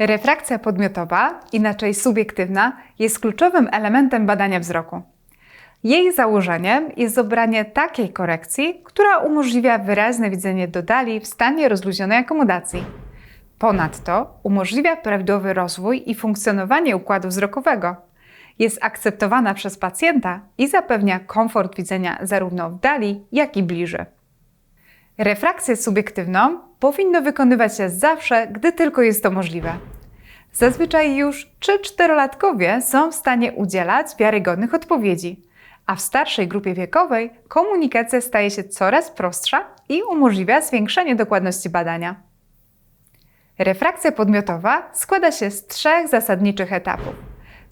Refrakcja podmiotowa, inaczej subiektywna, jest kluczowym elementem badania wzroku. Jej założeniem jest dobranie takiej korekcji, która umożliwia wyraźne widzenie do dali w stanie rozluźnionej akomodacji. Ponadto umożliwia prawidłowy rozwój i funkcjonowanie układu wzrokowego. Jest akceptowana przez pacjenta i zapewnia komfort widzenia zarówno w dali, jak i bliżej. Refrakcję subiektywną powinno wykonywać się zawsze, gdy tylko jest to możliwe. Zazwyczaj już 3-4-latkowie są w stanie udzielać wiarygodnych odpowiedzi, a w starszej grupie wiekowej komunikacja staje się coraz prostsza i umożliwia zwiększenie dokładności badania. Refrakcja podmiotowa składa się z trzech zasadniczych etapów.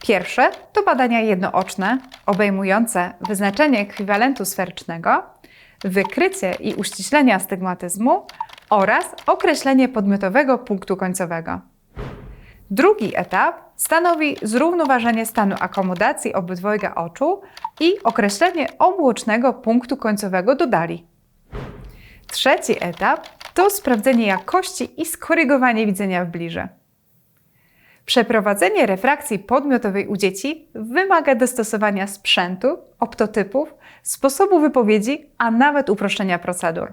Pierwsze to badania jednooczne, obejmujące wyznaczenie ekwiwalentu sferycznego, wykrycie i uściślenie astygmatyzmu oraz określenie podmiotowego punktu końcowego. Drugi etap stanowi zrównoważenie stanu akomodacji obydwojga oczu i określenie obłocznego punktu końcowego do dali. Trzeci etap to sprawdzenie jakości i skorygowanie widzenia w bliże. Przeprowadzenie refrakcji podmiotowej u dzieci wymaga dostosowania sprzętu, optotypów, sposobu wypowiedzi, a nawet uproszczenia procedur.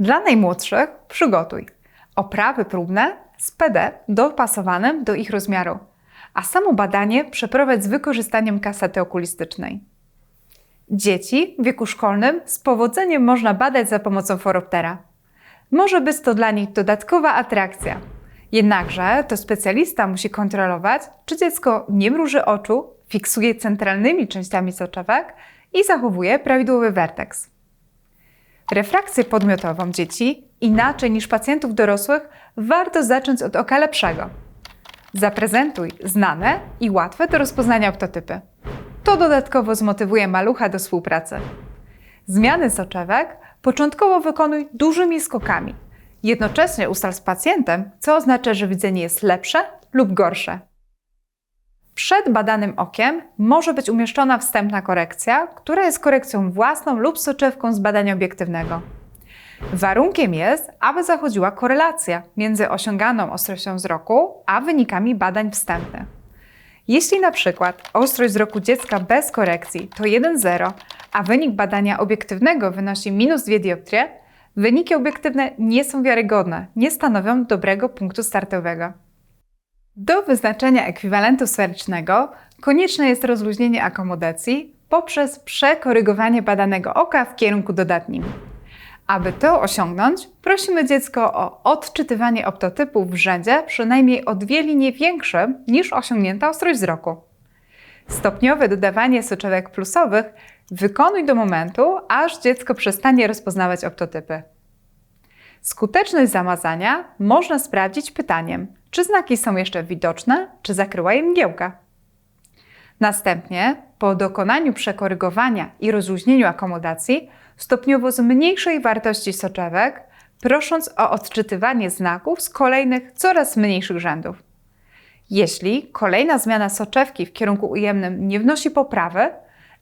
Dla najmłodszych przygotuj oprawy próbne z PD dopasowane do ich rozmiaru, a samo badanie przeprowadź z wykorzystaniem kasety okulistycznej. Dzieci w wieku szkolnym z powodzeniem można badać za pomocą foroptera. Może być to dla nich dodatkowa atrakcja. Jednakże to specjalista musi kontrolować, czy dziecko nie mruży oczu, fiksuje centralnymi częściami soczewek i zachowuje prawidłowy werteks. Refrakcję podmiotową dzieci, inaczej niż pacjentów dorosłych, warto zacząć od oka lepszego. Zaprezentuj znane i łatwe do rozpoznania optotypy. To dodatkowo zmotywuje malucha do współpracy. Zmiany soczewek początkowo wykonuj dużymi skokami. Jednocześnie ustal z pacjentem, co oznacza, że widzenie jest lepsze lub gorsze. Przed badanym okiem może być umieszczona wstępna korekcja, która jest korekcją własną lub soczewką z badania obiektywnego. Warunkiem jest, aby zachodziła korelacja między osiąganą ostrością wzroku a wynikami badań wstępnych. Jeśli na przykład ostrość wzroku dziecka bez korekcji to 1,0, a wynik badania obiektywnego wynosi minus 2 dioptrie, wyniki obiektywne nie są wiarygodne, nie stanowią dobrego punktu startowego. Do wyznaczenia ekwiwalentu sferycznego konieczne jest rozluźnienie akomodacji poprzez przekorygowanie badanego oka w kierunku dodatnim. Aby to osiągnąć, prosimy dziecko o odczytywanie optotypu w rzędzie przynajmniej o dwie linie większym niż osiągnięta ostrość wzroku. Stopniowe dodawanie soczewek plusowych wykonuj do momentu, aż dziecko przestanie rozpoznawać optotypy. Skuteczność zamazania można sprawdzić pytaniem, czy znaki są jeszcze widoczne, czy zakryła je mgiełka. Następnie, po dokonaniu przekorygowania i rozluźnieniu akomodacji, stopniowo zmniejszej wartości soczewek, prosząc o odczytywanie znaków z kolejnych, coraz mniejszych rzędów. Jeśli kolejna zmiana soczewki w kierunku ujemnym nie wnosi poprawy,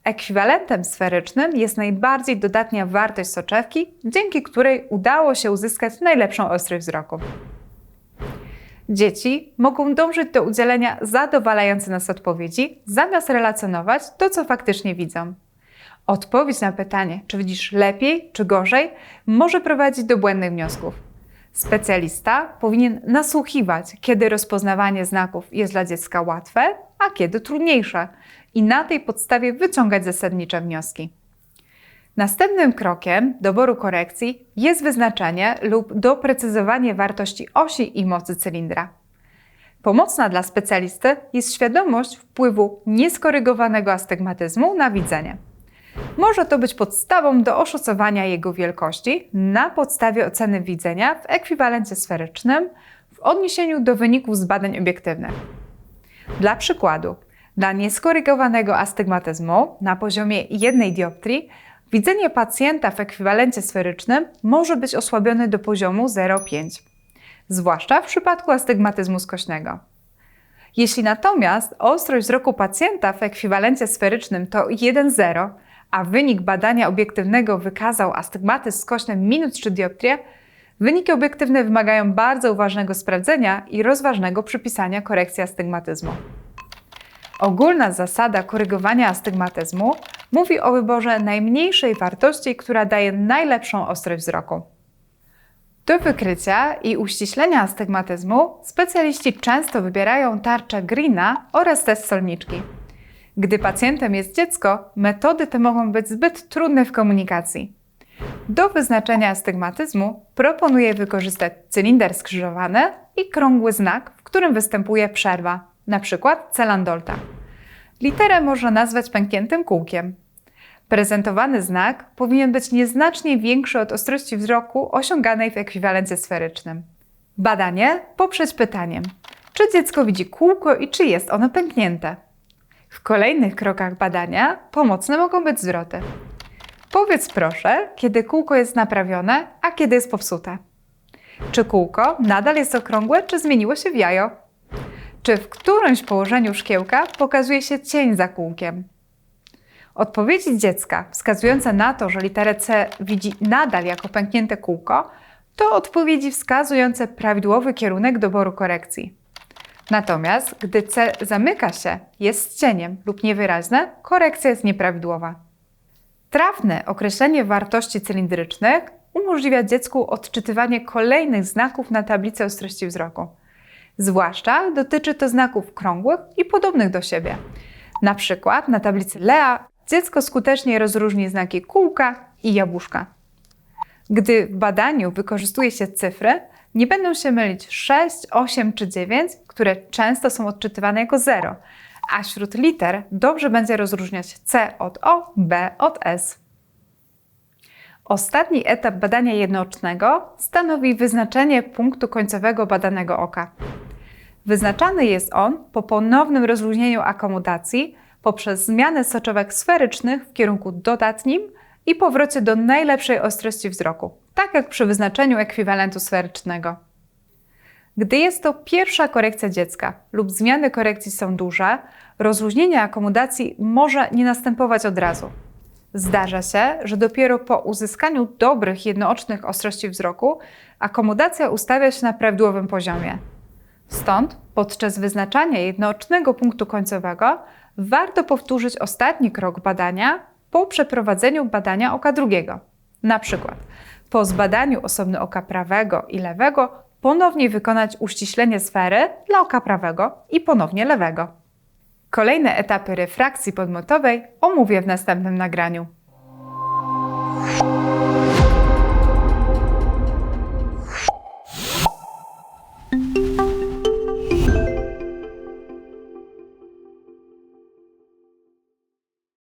ekwiwalentem sferycznym jest najbardziej dodatnia wartość soczewki, dzięki której udało się uzyskać najlepszą ostrość wzroku. Dzieci mogą dążyć do udzielenia zadowalających nas odpowiedzi, zamiast relacjonować to, co faktycznie widzą. Odpowiedź na pytanie, czy widzisz lepiej czy gorzej, może prowadzić do błędnych wniosków. Specjalista powinien nasłuchiwać, kiedy rozpoznawanie znaków jest dla dziecka łatwe, a kiedy trudniejsze, i na tej podstawie wyciągać zasadnicze wnioski. Następnym krokiem doboru korekcji jest wyznaczenie lub doprecyzowanie wartości osi i mocy cylindra. Pomocna dla specjalisty jest świadomość wpływu nieskorygowanego astygmatyzmu na widzenie. Może to być podstawą do oszacowania jego wielkości na podstawie oceny widzenia w ekwiwalencie sferycznym w odniesieniu do wyników z badań obiektywnych. Dla przykładu, dla nieskorygowanego astygmatyzmu na poziomie jednej dioptrii widzenie pacjenta w ekwiwalencie sferycznym może być osłabione do poziomu 0,5, zwłaszcza w przypadku astygmatyzmu skośnego. Jeśli natomiast ostrość wzroku pacjenta w ekwiwalencie sferycznym to 1,0, a wynik badania obiektywnego wykazał astygmatyzm skośny minus 3 dioptrie, Wyniki obiektywne wymagają bardzo uważnego sprawdzenia i rozważnego przypisania korekcji astygmatyzmu. Ogólna zasada korygowania astygmatyzmu mówi o wyborze najmniejszej wartości, która daje najlepszą ostrość wzroku. Do wykrycia i uściślenia astygmatyzmu specjaliści często wybierają tarczę Greena oraz test solniczki. Gdy pacjentem jest dziecko, metody te mogą być zbyt trudne w komunikacji. Do wyznaczenia astygmatyzmu proponuję wykorzystać cylinder skrzyżowany i krągły znak, w którym występuje przerwa, np. celandolta. Literę można nazwać pękniętym kółkiem. Prezentowany znak powinien być nieznacznie większy od ostrości wzroku osiąganej w ekwiwalencie sferycznym. Badanie poprzeć pytaniem: czy dziecko widzi kółko i czy jest ono pęknięte? W kolejnych krokach badania pomocne mogą być zwroty. Powiedz proszę, kiedy kółko jest naprawione, a kiedy jest popsute. Czy kółko nadal jest okrągłe, czy zmieniło się w jajo? Czy w którymś położeniu szkiełka pokazuje się cień za kółkiem? Odpowiedzi dziecka wskazujące na to, że literę C widzi nadal jako pęknięte kółko, to odpowiedzi wskazujące prawidłowy kierunek doboru korekcji. Natomiast gdy C zamyka się, jest cieniem lub niewyraźne, korekcja jest nieprawidłowa. Trafne określenie wartości cylindrycznych umożliwia dziecku odczytywanie kolejnych znaków na tablicy ostrości wzroku. Zwłaszcza dotyczy to znaków krągłych i podobnych do siebie. Na przykład na tablicy Lea dziecko skutecznie rozróżni znaki kółka i jabłuszka. Gdy w badaniu wykorzystuje się cyfry, nie będą się mylić 6, 8 czy 9, które często są odczytywane jako 0, a wśród liter dobrze będzie rozróżniać C od O, B od S. Ostatni etap badania jednoocznego stanowi wyznaczenie punktu końcowego badanego oka. Wyznaczany jest on po ponownym rozluźnieniu akomodacji poprzez zmianę soczewek sferycznych w kierunku dodatnim i powrocie do najlepszej ostrości wzroku, tak jak przy wyznaczeniu ekwiwalentu sferycznego. Gdy jest to pierwsza korekcja dziecka lub zmiany korekcji są duże, rozluźnienie akomodacji może nie następować od razu. Zdarza się, że dopiero po uzyskaniu dobrych jednoocznych ostrości wzroku akomodacja ustawia się na prawidłowym poziomie. Stąd podczas wyznaczania jednoocznego punktu końcowego warto powtórzyć ostatni krok badania po przeprowadzeniu badania oka drugiego. Na przykład po zbadaniu osobny oka prawego i lewego ponownie wykonać uściślenie sfery dla oka prawego i ponownie lewego. Kolejne etapy refrakcji podmiotowej omówię w następnym nagraniu.